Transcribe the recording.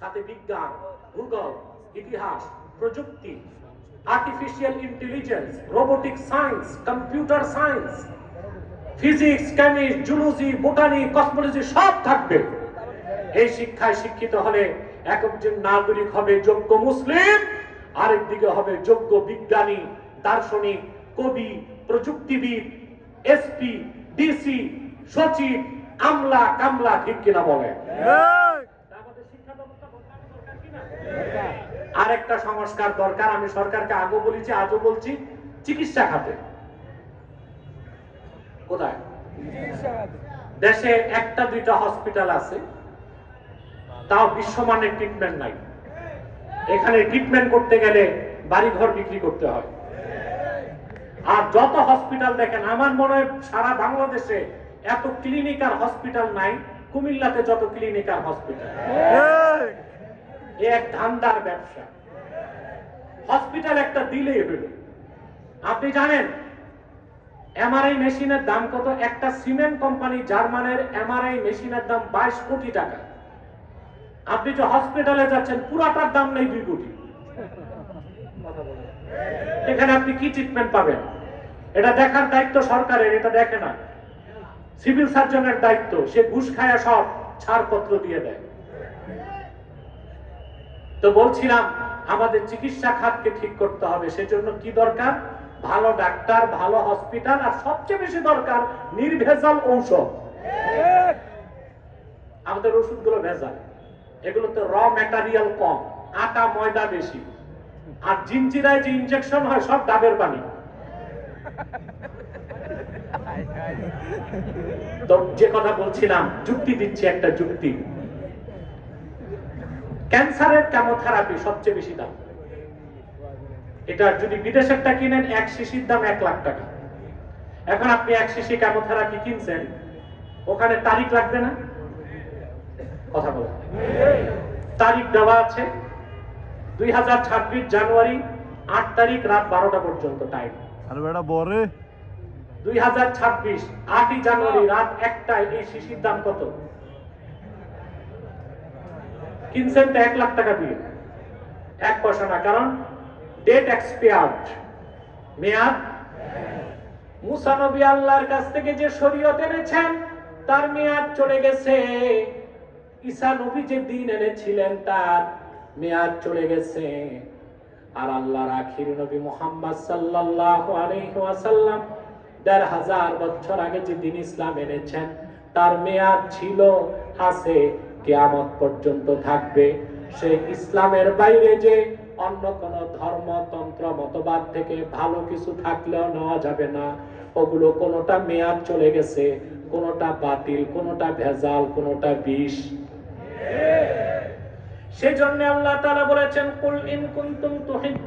সাথে বিজ্ঞান, ভূগোল, ইতিহাস, প্রযুক্তি artificial intelligence robotic science computer science physics chemist zoology botany cosmology সব থাকবে। এই শিক্ষায় শিক্ষিত হলে একজন নাগরিক হবে যোগ্য মুসলিম, আরেকদিকে হবে যোগ্য বিজ্ঞানী, দার্শনিক, কবি, প্রযুক্তিবিদ, এসপি, ডিসি, সচিব আমলা কামলা ঠিক কিনা বলে আমাদের শিক্ষা ব্যবস্থা বদলানো দরকার কিনা? আরেকটা সংস্কার দরকার, আমি সরকারকে আগেও বলেছি, আজও বলছি, চিকিৎসা খাতে। কোথায়? দেশে একটা, দুইটা হসপিটাল আছে, তাও বিশ্বমানের ট্রিটমেন্ট নাই। এখানে ট্রিটমেন্ট করতে গেলে বাড়ি ঘর বিক্রি করতে হয়। আর যত হসপিটাল দেখেন, আমার মনে হয় সারা বাংলাদেশে এত ক্লিনিক আর হসপিটাল নাই, কুমিল্লাতে যত ক্লিনিক আর হসপিটাল এ এক ধান্দার ব্যবসা। হসপিটাল একটা দিলেই হইল আপনি জানেন এমআরআই মেশিনের দাম কত? একটা সিমেন্ট কোম্পানি জার্মানের এমআরআই মেশিনের দাম বাইশ কোটি টাকা। আপনি যে হসপিটালে যাচ্ছেন, পুরাটার দাম নেই দুই কোটি। এখানে আপনি কি ট্রিটমেন্ট পাবেন? এটা দেখার দায়িত্ব সরকারের, এটা দেখে না। সিভিল সার্জনের দায়িত্ব, সে ঘুষ খায়া সব ছাড়পত্র দিয়ে দেয়। তো বলছিলাম, আমাদের চিকিৎসা খাতকে ঠিক করতে হবে, সেজন্য কি দরকার? ভালো ডাক্তার, ভালো হসপিটাল, আর সবচেয়ে বেশি দরকার নির্ভেজাল ঔষধ। আমাদের ওষুধগুলো ভেজাল। এগুলোতে র ম্যাটারিয়াল কম, আটা, ময়দা বেশি। আর জিনজিরায় যে ইনজেকশন হয়, সব ডাবের পানি। তো যে কথা বলছিলাম, যুক্তি দিচ্ছি একটা যুক্তি। ক্যান্সারের কেমোথেরাপি সবচেয়ে বেশি দাম। এটা যদি বিদেশেরটা কিনেন এক শিশির দাম এক লাখ টাকা। এখন আপনি এক শিশি কেমোথেরাপি কিনছেন ওখানে তারিখ লাগবে না? কথা বলে তারিখ দেওয়া আছে দুই হাজার ছাব্বিশ জানুয়ারি আট তারিখ রাত বারোটা পর্যন্ত টাইম আর বেটা বরে দুই হাজার ছাব্বিশ আটই জানুয়ারি রাত একটায় এই শিশির দাম কত? কিনছেন এক লাখ টাকা দিয়ে। এক পয়সা না, কারণ ডেট এক্সপায়ার্ড মেয়াদ? মুসা নবী আল্লাহর কাছ থেকে যে শরীয়ত এনেছেন, তার মেয়াদ চলে গেছে। ঈসা নবী যে দিন এনেছিলেন, তার মেয়াদ চলে গেছে। আর আল্লাহর আখির নবী মোহাম্মদ সাল্লাল্লাহু আলাইহি ওয়াসাল্লাম দেড় হাজার বছর আগে যে দিন ইসলাম এনেছেন, তার মেয়াদ ছিল আছে কিয়ামত পর্যন্ত থাকবে। সে ইসলামের বাইরে যে অন্য কোন ধর্মতন্ত্র মতবাদ থেকে ভালো কিছু থাকলেও নেওয়া যাবে না। ওগুলো কোনোটা মেয়াদ চলে গেছে, কোনোটা বাতিল, কোনোটা ভেজাল, কোনোটা বিষ। সেজন্য আল্লাহ তাআলা বলেছেন, কুল ইন কুনতুম তুহিব্বু